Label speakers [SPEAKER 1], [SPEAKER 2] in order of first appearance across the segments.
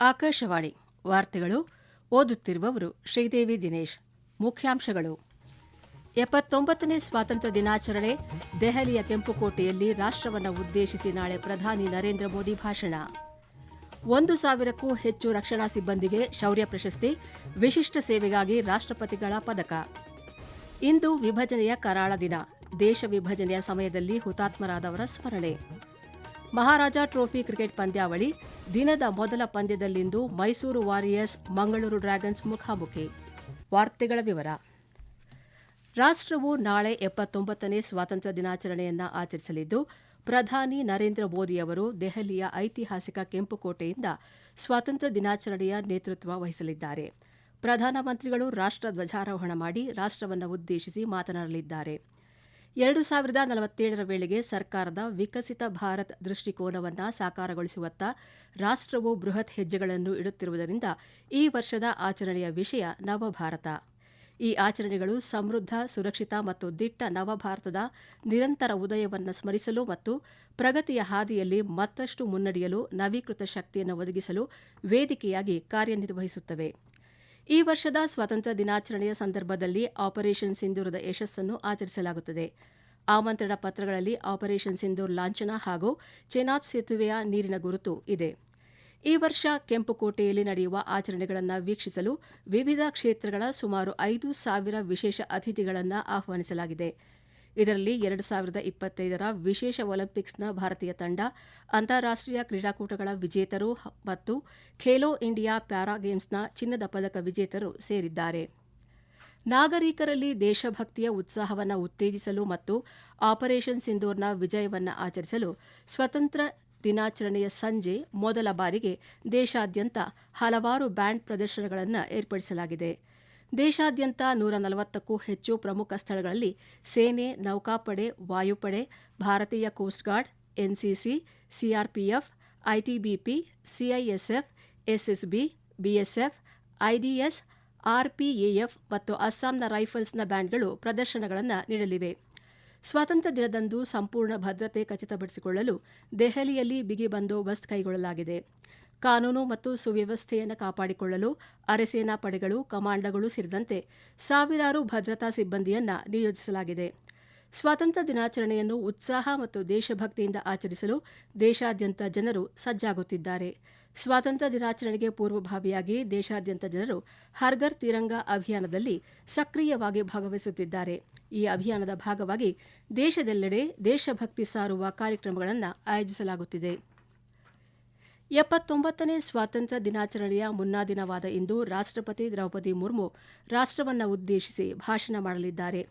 [SPEAKER 1] ಆಕಾಶವಾಣಿ ವಾರ್ತೆಗಳು ಓದುತ್ತಿರುವವರು ಶ್ರೀದೇವಿ ದಿನೇಶ್. ಮುಖ್ಯಾಂಶಗಳು. ಎಪ್ಪತ್ತೊಂಬತ್ತನೇ ಸ್ವಾತಂತ್ರ್ಯ ದಿನಾಚರಣೆ, ದೆಹಲಿಯ ಕೆಂಪುಕೋಟೆಯಲ್ಲಿ ರಾಷ್ಟವನ್ನು ಉದ್ದೇಶಿಸಿ ನಾಳೆ ಪ್ರಧಾನಿ ನರೇಂದ್ರ ಮೋದಿ ಭಾಷಣ. ಒಂದು ಸಾವಿರಕ್ಕೂ ಹೆಚ್ಚು ರಕ್ಷಣಾ ಸಿಬ್ಬಂದಿಗೆ ಶೌರ್ಯ ಪ್ರಶಸ್ತಿ, ವಿಶಿಷ್ಟ ಸೇವೆಗಾಗಿ ರಾಷ್ಟಪತಿಗಳ ಪದಕ. ಇಂದು ವಿಭಜನೆಯ ಕರಾಳ ದಿನ. ದೇಶ ವಿಭಜನೆಯ ಸಮಯದಲ್ಲಿ ಹುತಾತ್ಮರಾದವರ ಸ್ಮರಣೆ. ಮಹಾರಾಜ ಟ್ರೋಫಿ ಕ್ರಿಕೆಟ್ ಪಂದ್ಯಾವಳಿ, ದಿನದ ಮೊದಲ ಪಂದ್ಯದಲ್ಲಿಂದು ಮೈಸೂರು ವಾರಿಯರ್ಸ್ ಮಂಗಳೂರು ಡ್ರ್ಯಾಗನ್ಸ್ ಮುಖಾಮುಖಿ. ವಾರ್ತೆಗಳ ವಿವರ. ರಾಷ್ಟ್ರವು ನಾಳೆ ಎಪ್ಪತ್ತೊಂಬತ್ತನೇ ಸ್ವಾತಂತ್ರ್ಯ ದಿನಾಚರಣೆಯನ್ನ ಆಚರಿಸಲಿದ್ದು, ಪ್ರಧಾನಿ ನರೇಂದ್ರ ಮೋದಿ ಅವರು ದೆಹಲಿಯ ಐತಿಹಾಸಿಕ ಕೆಂಪುಕೋಟೆಯಿಂದ ಸ್ವಾತಂತ್ರ್ಯ ದಿನಾಚರಣೆಯ ನೇತೃತ್ವ ವಹಿಸಲಿದ್ದಾರೆ. ಪ್ರಧಾನಮಂತ್ರಿಗಳು ರಾಷ್ಟ್ರ ಧ್ವಜಾರೋಹಣ ಮಾಡಿ ರಾಷ್ಟ್ರವನ್ನು ಉದ್ದೇಶಿಸಿ ಮಾತನಾಡಲಿದ್ದಾರೆ. ಎರಡು ಸಾವಿರದ ನಲವತ್ತೇಳರ ವೇಳೆಗೆ ಸರ್ಕಾರದ ವಿಕಸಿತ ಭಾರತ್ ದೃಷ್ಟಿಕೋನವನ್ನು ಸಾಕಾರಗೊಳಿಸುವತ್ತ ರಾಷ್ಟ್ರವು ಬೃಹತ್ ಹೆಜ್ಜೆಗಳನ್ನು ಇಡುತ್ತಿರುವುದರಿಂದ ಈ ವರ್ಷದ ಆಚರಣೆಯ ವಿಷಯ ನವಭಾರತ. ಈ ಆಚರಣೆಗಳು ಸಮೃದ್ಧ, ಸುರಕ್ಷಿತ ಮತ್ತು ದಿಟ್ಟ ನವಭಾರತದ ನಿರಂತರ ಉದಯವನ್ನು ಸ್ಮರಿಸಲು ಮತ್ತು ಪ್ರಗತಿಯ ಹಾದಿಯಲ್ಲಿ ಮತ್ತಷ್ಟು ಮುನ್ನಡೆಯಲು ನವೀಕೃತ ಶಕ್ತಿಯನ್ನು ಒದಗಿಸಲು ವೇದಿಕೆಯಾಗಿ ಕಾರ್ಯನಿರ್ವಹಿಸುತ್ತವೆ. ಈ ವರ್ಷದ ಸ್ವಾತಂತ್ರ್ಯ ದಿನಾಚರಣೆಯ ಸಂದರ್ಭದಲ್ಲಿ ಆಪರೇಷನ್ ಸಿಂಧೂರದ ಯಶಸ್ಸನ್ನು ಆಚರಿಸಲಾಗುತ್ತದೆ. ಆಮಂತ್ರಣ ಪತ್ರಗಳಲ್ಲಿ ಆಪರೇಷನ್ ಸಿಂಧೂರ್ ಲಾಂಛನ ಹಾಗೂ ಚೆನಾಬ್ ಸೇತುವೆಯ ನೀರಿನ ಗುರುತು ಇದೆ. ಈ ವರ್ಷ ಕೆಂಪುಕೋಟೆಯಲ್ಲಿ ನಡೆಯುವ ಆಚರಣೆಗಳನ್ನು ವೀಕ್ಷಿಸಲು ವಿವಿಧ ಕ್ಷೇತ್ರಗಳ ಸುಮಾರು ಐದು ಸಾವಿರ ವಿಶೇಷ ಅತಿಥಿಗಳನ್ನು ಆಹ್ವಾನಿಸಲಾಗಿದೆ. ಇದರಲ್ಲಿ ಎರಡು ಸಾವಿರದ ಇಪ್ಪತ್ತೈದರ ವಿಶೇಷ ಒಲಿಂಪಿಕ್ಸ್ನ ಭಾರತೀಯ ತಂಡ ಅಂತಾರಾಷ್ಟೀಯ ಕ್ರೀಡಾಕೂಟಗಳ ವಿಜೇತರು ಮತ್ತು ಖೇಲೋ ಇಂಡಿಯಾ ಪ್ಯಾರಾ ಗೇಮ್ಸ್ನ ಚಿನ್ನದ ಪದಕ ವಿಜೇತರು ಸೇರಿದ್ದಾರೆ. ನಾಗರಿಕರಲ್ಲಿ ದೇಶಭಕ್ತಿಯ ಉತ್ಸಾಹವನ್ನು ಉತ್ತೇಜಿಸಲು ಮತ್ತು ಆಪರೇಷನ್ ಸಿಂಧೂರ್ನ ವಿಜಯವನ್ನು ಆಚರಿಸಲು ಸ್ವತಂತ್ರ ದಿನಾಚರಣೆಯ ಸಂಜೆ ಮೊದಲ ಬಾರಿಗೆ ದೇಶಾದ್ಯಂತ ಹಲವಾರು ಬ್ಯಾಂಡ್ ಪ್ರದರ್ಶನಗಳನ್ನು ಏರ್ಪಡಿಸಲಾಗಿದೆ. ದೇಶಾದ್ಯಂತ ನೂರ ನಲವತ್ತಕ್ಕೂ ಹೆಚ್ಚು ಪ್ರಮುಖ ಸ್ಥಳಗಳಲ್ಲಿ ಸೇನೆ, ನೌಕಾಪಡೆ, ವಾಯುಪಡೆ, ಭಾರತೀಯ coast guard, NCC, CRPF ITBP CISF SSB BSF IDS RPAF ಮತ್ತು ಅಸ್ಸಾಂನ ರೈಫಲ್ಸ್ನ ಬ್ಯಾಂಡ್ಗಳು ಪ್ರದರ್ಶನಗಳನ್ನು ನೀಡಲಿವೆ. ಸ್ವಾತಂತ್ರ್ಯ ದಿನದಂದು ಸಂಪೂರ್ಣ ಭದ್ರತೆ ಖಚಿತಪಡಿಸಿಕೊಳ್ಳಲು ದೆಹಲಿಯಲ್ಲಿ ಬಿಗಿ ಬಂದೋಬಸ್ತ್ ಕೈಗೊಳ್ಳಲಾಗಿದೆ. ಕಾನೂನು ಮತ್ತು ಸುವ್ಯವಸ್ಥೆಯನ್ನು ಕಾಪಾಡಿಕೊಳ್ಳಲು ಅರೆಸೇನಾ ಪಡೆಗಳು, ಕಮಾಂಡಗಳು ಸೇರಿದಂತೆ ಸಾವಿರಾರು ಭದ್ರತಾ ಸಿಬ್ಬಂದಿಯನ್ನು ನಿಯೋಜಿಸಲಾಗಿದೆ. ಸ್ವಾತಂತ್ರ್ಯ ದಿನಾಚರಣೆಯನ್ನು ಉತ್ಸಾಹ ಮತ್ತು ದೇಶಭಕ್ತಿಯಿಂದ ಆಚರಿಸಲು ದೇಶಾದ್ಯಂತ ಜನರು ಸಜ್ಜಾಗುತ್ತಿದ್ದಾರೆ. ಸ್ವಾತಂತ್ರ್ಯ ದಿನಾಚರಣೆಗೆ ಪೂರ್ವಭಾವಿಯಾಗಿ ದೇಶಾದ್ಯಂತ ಜನರು ಹರ್ಗರ್ ತಿರಂಗ ಅಭಿಯಾನದಲ್ಲಿ ಸಕ್ರಿಯವಾಗಿ ಭಾಗವಹಿಸುತ್ತಿದ್ದಾರೆ. ಈ ಅಭಿಯಾನದ ಭಾಗವಾಗಿ ದೇಶದೆಲ್ಲೆಡೆ ದೇಶಭಕ್ತಿ ಸಾರುವ ಕಾರ್ಯಕ್ರಮಗಳನ್ನು ಆಯೋಜಿಸಲಾಗುತ್ತಿದೆ. ಎಪ್ಪತ್ತೊಂಬತ್ತನೇ ಸ್ವಾತಂತ್ರ್ಯ ದಿನಾಚರಣೆಯ ಮುನ್ನಾ ದಿನವಾದ ಇಂದು ರಾಷ್ಟ್ರಪತಿ ದ್ರೌಪದಿ ಮುರ್ಮು ರಾಷ್ಟ್ರವನ್ನು ಉದ್ದೇಶಿಸಿ ಭಾಷಣ ಮಾಡಲಿದ್ದಾರೆ.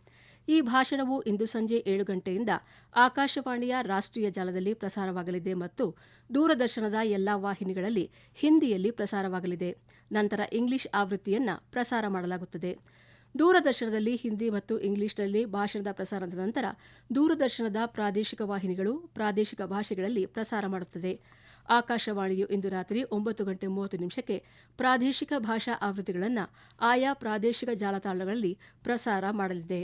[SPEAKER 1] ಈ ಭಾಷಣವು ಇಂದು ಸಂಜೆ ಏಳು ಗಂಟೆಯಿಂದ ಆಕಾಶವಾಣಿಯ ರಾಷ್ಟೀಯ ಜಾಲದಲ್ಲಿ ಪ್ರಸಾರವಾಗಲಿದೆ ಮತ್ತು ದೂರದರ್ಶನದ ಎಲ್ಲಾ ವಾಹಿನಿಗಳಲ್ಲಿ ಹಿಂದಿಯಲ್ಲಿ ಪ್ರಸಾರವಾಗಲಿದೆ. ನಂತರ ಇಂಗ್ಲಿಷ್ ಆವೃತ್ತಿಯನ್ನು ಪ್ರಸಾರ ಮಾಡಲಾಗುತ್ತದೆ. ದೂರದರ್ಶನದಲ್ಲಿ ಹಿಂದಿ ಮತ್ತು ಇಂಗ್ಲಿಷ್ನಲ್ಲಿ ಭಾಷಣದ ಪ್ರಸಾರದ ನಂತರ ದೂರದರ್ಶನದ ಪ್ರಾದೇಶಿಕ ವಾಹಿನಿಗಳು ಪ್ರಾದೇಶಿಕ ಭಾಷೆಗಳಲ್ಲಿ ಪ್ರಸಾರ ಮಾಡುತ್ತದೆ. ಆಕಾಶವಾಣಿಯು ಇಂದು ರಾತ್ರಿ ಒಂಬತ್ತು ಗಂಟೆ ಮೂವತ್ತು ನಿಮಿಷಕ್ಕೆ ಪ್ರಾದೇಶಿಕ ಭಾಷಾ ಆವೃತ್ತಿಗಳನ್ನು ಆಯಾ ಪ್ರಾದೇಶಿಕ ಜಾಲತಾಣಗಳಲ್ಲಿ ಪ್ರಸಾರ ಮಾಡಲಿದೆ.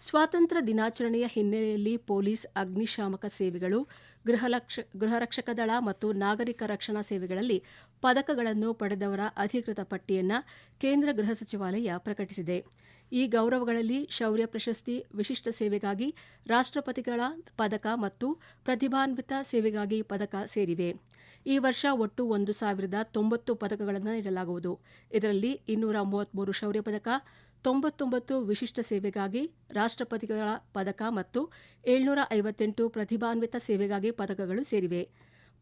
[SPEAKER 1] ಸ್ವಾತಂತ್ರ್ಯ ದಿನಾಚರಣೆಯ ಹಿನ್ನೆಲೆಯಲ್ಲಿ ಪೊಲೀಸ್, ಅಗ್ನಿಶಾಮಕ ಸೇವೆಗಳು ಗೃಹರಕ್ಷಕ ದಳ ಮತ್ತು ನಾಗರಿಕ ರಕ್ಷಣಾ ಸೇವೆಗಳಲ್ಲಿ ಪದಕಗಳನ್ನು ಪಡೆದವರ ಅಧಿಕೃತ ಪಟ್ಟಿಯನ್ನು ಕೇಂದ್ರ ಗೃಹ ಸಚಿವಾಲಯ ಪ್ರಕಟಿಸಿದೆ. ಈ ಗೌರವಗಳಲ್ಲಿ ಶೌರ್ಯ ಪ್ರಶಸ್ತಿ, ವಿಶಿಷ್ಟ ಸೇವೆಗಾಗಿ ರಾಷ್ಟ್ರಪತಿಗಳ ಪದಕ ಮತ್ತು ಪ್ರತಿಭಾನ್ವಿತ ಸೇವೆಗಾಗಿ ಪದಕ ಸೇರಿವೆ. ಈ ವರ್ಷ ಒಟ್ಟು ಒಂದು ಸಾವಿರದ ತೊಂಬತ್ತು ಪದಕಗಳನ್ನು ನೀಡಲಾಗುವುದು. ಇದರಲ್ಲಿ ಇನ್ನೂರ ಮೂವತ್ಮೂರು ಶೌರ್ಯ ಪದಕ, ತೊಂಬತ್ತೊಂಬತ್ತು ವಿಶಿಷ್ಟ ಸೇವೆಗಾಗಿ ರಾಷ್ಟ್ರಪತಿಗಳ ಪದಕ ಮತ್ತು ಏಳ್ನೂರ ಐವತ್ತೆಂಟು ಪ್ರತಿಭಾನ್ವಿತ ಸೇವೆಗಾಗಿ ಪದಕಗಳು ಸೇರಿವೆ.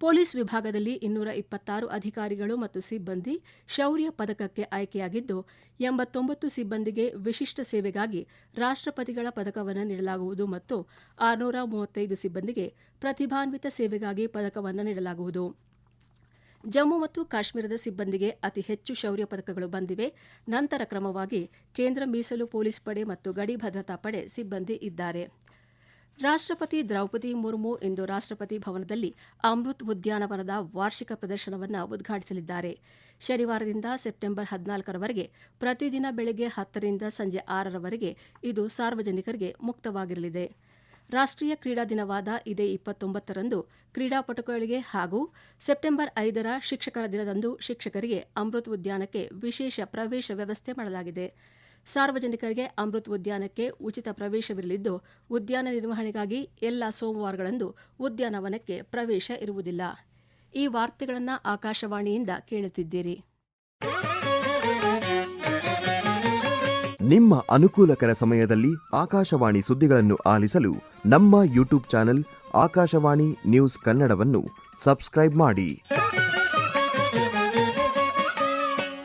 [SPEAKER 1] ಪೊಲೀಸ್ ವಿಭಾಗದಲ್ಲಿ ಇನ್ನೂರ ಇಪ್ಪತ್ತಾರು ಅಧಿಕಾರಿಗಳು ಮತ್ತು ಸಿಬ್ಬಂದಿ ಶೌರ್ಯ ಪದಕಕ್ಕೆ ಆಯ್ಕೆಯಾಗಿದ್ದು, ಎಂಬತ್ತೊಂಬತ್ತು ಸಿಬ್ಬಂದಿಗೆ ವಿಶಿಷ್ಟ ಸೇವೆಗಾಗಿ ರಾಷ್ಟಪತಿಗಳ ಪದಕವನ್ನು ನೀಡಲಾಗುವುದು ಮತ್ತು ಆರುನೂರ ಮೂವತ್ತೈದು ಸಿಬ್ಬಂದಿಗೆ ಪ್ರತಿಭಾನ್ವಿತ ಸೇವೆಗಾಗಿ ಪದಕವನ್ನು ನೀಡಲಾಗುವುದು. ಜಮ್ಮು ಮತ್ತು ಕಾಶ್ಮೀರದ ಸಿಬ್ಬಂದಿಗೆ ಅತಿ ಹೆಚ್ಚು ಶೌರ್ಯ ಪದಕಗಳು ಬಂದಿವೆ. ನಂತರ ಕ್ರಮವಾಗಿ ಕೇಂದ್ರ ಮೀಸಲು ಪೊಲೀಸ್ ಪಡೆ ಮತ್ತು ಗಡಿ ಭದ್ರತಾ ಪಡೆ ಸಿಬ್ಬಂದಿ ಇದ್ದಾರೆ. ರಾಷ್ಟ್ರಪತಿ ದ್ರೌಪದಿ ಮುರ್ಮು ಇಂದು ರಾಷ್ಟ್ರಪತಿ ಭವನದಲ್ಲಿ ಅಮೃತ್ ಉದ್ಯಾನವನದ ವಾರ್ಷಿಕ ಪ್ರದರ್ಶನವನ್ನು ಉದ್ಘಾಟಿಸಲಿದ್ದಾರೆ. ಶನಿವಾರದಿಂದ ಸೆಪ್ಟೆಂಬರ್ ಹದಿನಾಲ್ಕರವರೆಗೆ, ಪ್ರತಿದಿನ ಬೆಳಗ್ಗೆ ಹತ್ತರಿಂದ ಸಂಜೆ ಆರರವರೆಗೆ ಇದು ಸಾರ್ವಜನಿಕರಿಗೆ ಮುಕ್ತವಾಗಿರಲಿದೆ. ರಾಷ್ಟ್ರೀಯ ಕ್ರೀಡಾ ದಿನವಾದ ಇದೇ ಇಪ್ಪತ್ತೊಂಬತ್ತರಂದು ಕ್ರೀಡಾಪಟುಗಳಿಗೆ ಹಾಗೂ ಸೆಪ್ಟೆಂಬರ್ ಐದರ ಶಿಕ್ಷಕರ ದಿನದಂದು ಶಿಕ್ಷಕರಿಗೆ ಅಮೃತ್ ಉದ್ಯಾನಕ್ಕೆ ವಿಶೇಷ ಪ್ರವೇಶ ವ್ಯವಸ್ಥೆ ಮಾಡಲಾಗಿದೆ. ಸಾರ್ವಜನಿಕರಿಗೆ ಅಮೃತ್ ಉದ್ಯಾನಕ್ಕೆ ಉಚಿತ ಪ್ರವೇಶವಿರಲಿದ್ದು, ಉದ್ಯಾನ ನಿರ್ವಹಣೆಗಾಗಿ ಎಲ್ಲ ಸೋಮವಾರಗಳಂದು ಉದ್ಯಾನವನಕ್ಕೆ ಪ್ರವೇಶ ಇರುವುದಿಲ್ಲ. ಈ ವಾರ್ತೆಗಳನ್ನು ಆಕಾಶವಾಣಿಯಿಂದ ಕೇಳುತ್ತಿದ್ದೀರಿ.
[SPEAKER 2] ನಿಮ್ಮ ಅನುಕೂಲಕರ ಸಮಯದಲ್ಲಿ ಆಕಾಶವಾಣಿ ಸುದ್ದಿಗಳನ್ನು ಆಲಿಸಲು ನಮ್ಮ ಯೂಟ್ಯೂಬ್ ಚಾನೆಲ್ ಆಕಾಶವಾಣಿ ನ್ಯೂಸ್ ಕನ್ನಡವನ್ನು ಸಬ್ಸ್ಕ್ರೈಬ್ ಮಾಡಿ.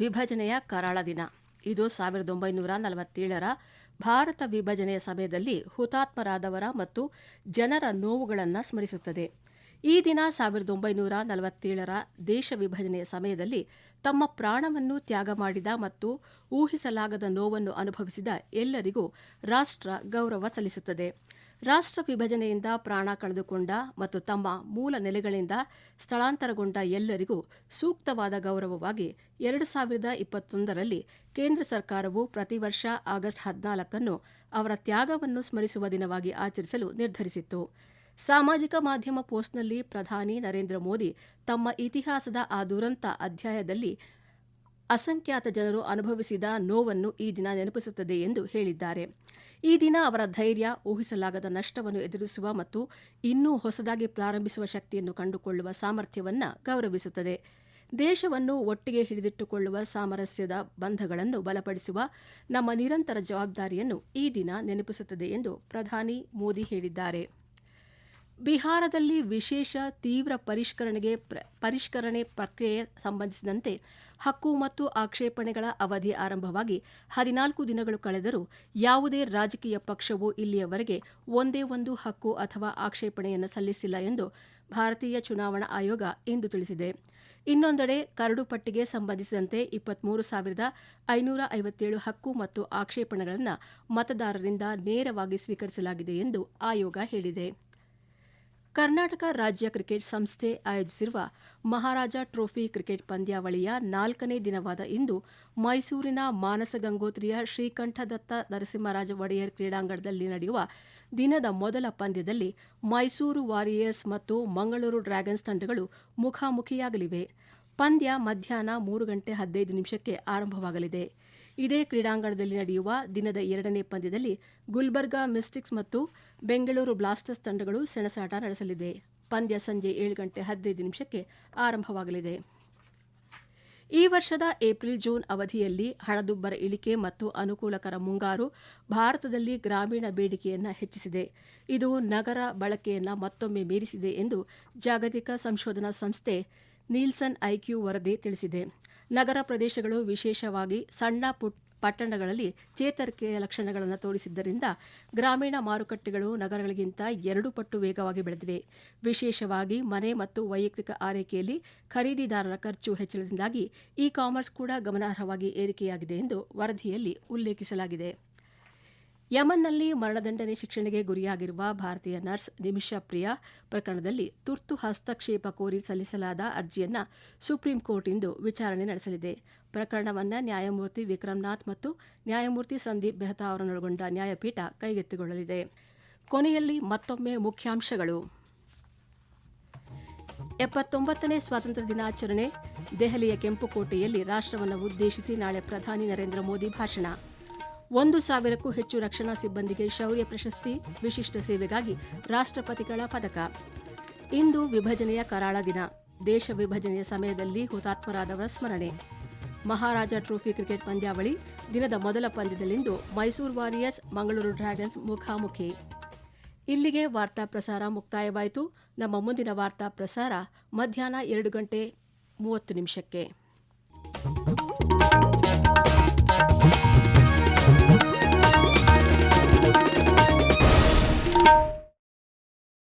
[SPEAKER 1] ವಿಭಜನೆಯ ಕರಾಳ ದಿನ. ಇದು ಸಾವಿರದ ಒಂಬೈನೂರ ನಲವತ್ತೇಳರ ಭಾರತ ವಿಭಜನೆಯ ಸಮಯದಲ್ಲಿ ಹುತಾತ್ಮರಾದವರ ಮತ್ತು ಜನರ ನೋವುಗಳನ್ನು ಸ್ಮರಿಸುತ್ತದೆ. ಈ ದಿನ ಸಾವಿರದ ಒಂಬೈನೂರ ನಲವತ್ತೇಳರ ದೇಶ ವಿಭಜನೆಯ ಸಮಯದಲ್ಲಿ ತಮ್ಮ ಪ್ರಾಣವನ್ನು ತ್ಯಾಗ ಮಾಡಿದ ಮತ್ತು ಊಹಿಸಲಾಗದ ನೋವನ್ನು ಅನುಭವಿಸಿದ ಎಲ್ಲರಿಗೂ ರಾಷ್ಟ್ರ ಗೌರವ ಸಲ್ಲಿಸುತ್ತದೆ. ರಾಷ್ಟ್ರ ವಿಭಜನೆಯಿಂದ ಪ್ರಾಣ ಕಳೆದುಕೊಂಡ ಮತ್ತು ತಮ್ಮ ಮೂಲ ನೆಲೆಗಳಿಂದ ಸ್ಥಳಾಂತರಗೊಂಡ ಎಲ್ಲರಿಗೂ ಸೂಕ್ತವಾದ ಗೌರವವಾಗಿ ಎರಡು ಸಾವಿರದ ಇಪ್ಪತ್ತೊಂದರಲ್ಲಿ ಕೇಂದ್ರ ಸರ್ಕಾರವು ಪ್ರತಿ ವರ್ಷ ಆಗಸ್ಟ್ ಹದಿನಾಲ್ಕನ್ನು ಅವರ ತ್ಯಾಗವನ್ನು ಸ್ಮರಿಸುವ ದಿನವಾಗಿ ಆಚರಿಸಲು ನಿರ್ಧರಿಸಿತ್ತು. ಸಾಮಾಜಿಕ ಮಾಧ್ಯಮ ಪೋಸ್ಟ್ನಲ್ಲಿ ಪ್ರಧಾನಿ ನರೇಂದ್ರ ಮೋದಿ ತಮ್ಮ ಇತಿಹಾಸದ ಆ ದುರಂತ ಅಧ್ಯಾಯದಲ್ಲಿ ಅಸಂಖ್ಯಾತ ಜನರು ಅನುಭವಿಸಿದ ನೋವನ್ನು ಈ ದಿನ ನೆನಪಿಸುತ್ತದೆ ಎಂದು ಹೇಳಿದ್ದಾರೆ. ಈ ದಿನ ಅವರ ಧೈರ್ಯ, ಊಹಿಸಲಾಗದ ನಷ್ಟವನ್ನು ಎದುರಿಸುವ ಮತ್ತು ಇನ್ನೂ ಹೊಸದಾಗಿ ಪ್ರಾರಂಭಿಸುವ ಶಕ್ತಿಯನ್ನು ಕಂಡುಕೊಳ್ಳುವ ಸಾಮರ್ಥ್ಯವನ್ನು ಗೌರವಿಸುತ್ತದೆ. ದೇಶವನ್ನು ಒಟ್ಟಿಗೆ ಹಿಡಿದಿಟ್ಟುಕೊಳ್ಳುವ ಸಾಮರಸ್ಯದ ಬಂಧಗಳನ್ನು ಬಲಪಡಿಸುವ ನಮ್ಮ ನಿರಂತರ ಜವಾಬ್ದಾರಿಯನ್ನು ಈ ದಿನ ನೆನಪಿಸುತ್ತದೆ ಎಂದು ಪ್ರಧಾನಿ ಮೋದಿ ಹೇಳಿದ್ದಾರೆ. ಬಿಹಾರದಲ್ಲಿ ವಿಶೇಷ ತೀವ್ರ ಪರಿಷ್ಕರಣೆಗೆ ಪರಿಷ್ಕರಣೆ ಪ್ರಕ್ರಿಯೆ ಸಂಬಂಧಿಸಿದಂತೆ ಹಕ್ಕು ಮತ್ತು ಆಕ್ಷೇಪಣೆಗಳ ಅವಧಿ ಆರಂಭವಾಗಿ ಹದಿನಾಲ್ಕು ದಿನಗಳು ಕಳೆದರೂ ಯಾವುದೇ ರಾಜಕೀಯ ಪಕ್ಷವು ಇಲ್ಲಿಯವರೆಗೆ ಒಂದೇ ಒಂದು ಹಕ್ಕು ಅಥವಾ ಆಕ್ಷೇಪಣೆಯನ್ನು ಸಲ್ಲಿಸಿಲ್ಲ ಎಂದು ಭಾರತೀಯ ಚುನಾವಣಾ ಆಯೋಗ ಇಂದು ತಿಳಿಸಿದೆ. ಇನ್ನೊಂದೆಡೆ ಕರಡು ಪಟ್ಟಿಗೆ ಸಂಬಂಧಿಸಿದಂತೆ ಇಪ್ಪತ್ಮೂರು ಸಾವಿರದ ಐನೂರ ಐವತ್ತೇಳು ಹಕ್ಕು ಮತ್ತು ಆಕ್ಷೇಪಣೆಗಳನ್ನು ಮತದಾರರಿಂದ ನೇರವಾಗಿ ಸ್ವೀಕರಿಸಲಾಗಿದೆ ಎಂದು ಆಯೋಗ ಹೇಳಿದೆ. ಕರ್ನಾಟಕ ರಾಜ್ಯ ಕ್ರಿಕೆಟ್ ಸಂಸ್ಥೆ ಆಯೋಜಿಸಿರುವ ಮಹಾರಾಜ ಟ್ರೋಫಿ ಕ್ರಿಕೆಟ್ ಪಂದ್ಯಾವಳಿಯ ನಾಲ್ಕನೇ ದಿನವಾದ ಇಂದು ಮೈಸೂರಿನ ಮಾನಸ ಗಂಗೋತ್ರಿಯ ಶ್ರೀಕಂಠದತ್ತ ನರಸಿಂಹರಾಜ ಒಡೆಯರ್ ಕ್ರೀಡಾಂಗಣದಲ್ಲಿ ನಡೆಯುವ ದಿನದ ಮೊದಲ ಪಂದ್ಯದಲ್ಲಿ ಮೈಸೂರು ವಾರಿಯರ್ಸ್ ಮತ್ತು ಮಂಗಳೂರು ಡ್ರ್ಯಾಗನ್ಸ್ ತಂಡಗಳು ಮುಖಾಮುಖಿಯಾಗಲಿವೆ. ಪಂದ್ಯ ಮಧ್ಯಾಹ್ನ ಮೂರು ಗಂಟೆ ಹದಿನೈದು ನಿಮಿಷಕ್ಕೆ ಆರಂಭವಾಗಲಿದೆ. ಇದೇ ಕ್ರೀಡಾಂಗಣದಲ್ಲಿ ನಡೆಯುವ ದಿನದ ಎರಡನೇ ಪಂದ್ಯದಲ್ಲಿ ಗುಲ್ಬರ್ಗಾ ಮಿಸ್ಟಿಕ್ಸ್ ಮತ್ತು ಬೆಂಗಳೂರು ಬ್ಲಾಸ್ಟರ್ಸ್ ತಂಡಗಳು ಸೆಣಸಾಟ ನಡೆಸಲಿದೆ. ಪಂದ್ಯ ಸಂಜೆ ಏಳು ಗಂಟೆ ಹದಿನೈದು ನಿಮಿಷಕ್ಕೆ ಆರಂಭವಾಗಲಿದೆ. ಈ ವರ್ಷದ ಏಪ್ರಿಲ್ ಜೂನ್ ಅವಧಿಯಲ್ಲಿ ಹಣದುಬ್ಬರ ಇಳಿಕೆ ಮತ್ತು ಅನುಕೂಲಕರ ಮುಂಗಾರು ಭಾರತದಲ್ಲಿ ಗ್ರಾಮೀಣ ಬೇಡಿಕೆಯನ್ನು ಹೆಚ್ಚಿಸಿದೆ. ಇದು ನಗರ ಬಳಕೆಯನ್ನು ಮತ್ತೊಮ್ಮೆ ಮೀರಿಸಿದೆ ಎಂದು ಜಾಗತಿಕ ಸಂಶೋಧನಾ ಸಂಸ್ಥೆ ನೀಲ್ಸನ್ ಐಕ್ಯೂ ವರದಿ ತಿಳಿಸಿದೆ. ನಗರ ಪ್ರದೇಶಗಳು ವಿಶೇಷವಾಗಿ ಸಣ್ಣ ಪುಟ್ ಪಟ್ಟಣಗಳಲ್ಲಿ ಚೇತರಿಕೆಯ ಲಕ್ಷಣಗಳನ್ನು ತೋರಿಸಿದ್ದರಿಂದ ಗ್ರಾಮೀಣ ಮಾರುಕಟ್ಟೆಗಳು ನಗರಗಳಿಗಿಂತ ಎರಡು ಪಟ್ಟು ವೇಗವಾಗಿ ಬೆಳೆದಿವೆ. ವಿಶೇಷವಾಗಿ ಮನೆ ಮತ್ತು ವೈಯಕ್ತಿಕ ಆರೈಕೆಯಲ್ಲಿ ಖರೀದಿದಾರರ ಖರ್ಚು ಹೆಚ್ಚಳದಿಂದಾಗಿ ಇ ಕಾಮರ್ಸ್ ಕೂಡ ಗಮನಾರ್ಹವಾಗಿ ಏರಿಕೆಯಾಗಿದೆ ಎಂದು ವರದಿಯಲ್ಲಿ ಉಲ್ಲೇಖಿಸಲಾಗಿದೆ. ಯಮನ್ನಲ್ಲಿ ಮರಣದಂಡನೆ ಶಿಕ್ಷಣೆಗೆ ಗುರಿಯಾಗಿರುವ ಭಾರತೀಯ ನರ್ಸ್ ನಿಮಿಷಾ ಪ್ರಿಯಾ ಪ್ರಕರಣದಲ್ಲಿ ತುರ್ತು ಹಸ್ತಕ್ಷೇಪ ಕೋರಿ ಸಲ್ಲಿಸಲಾದ ಅರ್ಜಿಯನ್ನು ಸುಪ್ರೀಂ ಕೋರ್ಟ್ ಇಂದು ವಿಚಾರಣೆ ನಡೆಸಲಿದೆ. ಪ್ರಕರಣವನ್ನು ನ್ಯಾಯಮೂರ್ತಿ ವಿಕ್ರಮನಾಥ್ ಮತ್ತು ನ್ಯಾಯಮೂರ್ತಿ ಸಂದೀಪ್ ಮೆಹ್ತಾ ಅವರನ್ನೊಳಗೊಂಡ ನ್ಯಾಯಪೀಠ ಕೈಗೆತ್ತಿಕೊಳ್ಳಲಿದೆ. ಕೊನೆಯಲ್ಲಿ ಮತ್ತೊಮ್ಮೆ ಮುಖ್ಯಾಂಶಗಳು. ಎಪ್ಪತ್ತೊಂಬತ್ತನೇ ಸ್ವಾತಂತ್ರ್ಯ ದಿನಾಚರಣೆ, ದೆಹಲಿಯ ಕೆಂಪುಕೋಟೆಯಲ್ಲಿ ರಾಷ್ಟ್ರವನ್ನು ಉದ್ದೇಶಿಸಿ ನಾಳೆ ಪ್ರಧಾನಿ ನರೇಂದ್ರ ಮೋದಿ ಭಾಷಣ. ಒಂದು ಸಾವಿರಕ್ಕೂ ಹೆಚ್ಚು ರಕ್ಷಣಾ ಸಿಬ್ಬಂದಿಗೆ ಶೌರ್ಯ ಪ್ರಶಸ್ತಿ, ವಿಶಿಷ್ಟ ಸೇವೆಗಾಗಿ ರಾಷ್ಟ್ರಪತಿಗಳ ಪದಕ. ಇಂದು ವಿಭಜನೆಯ ಕರಾಳ ದಿನ. ದೇಶ ವಿಭಜನೆಯ ಸಮಯದಲ್ಲಿ ಹುತಾತ್ಮರಾದವರ ಸ್ಮರಣೆ. ಮಹಾರಾಜ ಟ್ರೋಫಿ ಕ್ರಿಕೆಟ್ ಪಂದ್ಯಾವಳಿ ದಿನದ ಮೊದಲ ಪಂದ್ಯದಲ್ಲಿಂದು ಮೈಸೂರು ವಾರಿಯರ್ಸ್, ಮಂಗಳೂರು ಡ್ರ್ಯಾಗನ್ಸ್ ಮುಖಾಮುಖಿ. ಇಲ್ಲಿಗೆ ವಾರ್ತಾ ಪ್ರಸಾರ ಮುಕ್ತಾಯವಾಯಿತು. ನಮ್ಮ ಮುಂದಿನ ವಾರ್ತಾ ಪ್ರಸಾರ ಮಧ್ಯಾಹ್ನ ಎರಡು ಗಂಟೆ ಮೂವತ್ತು ನಿಮಿಷಕ್ಕೆ.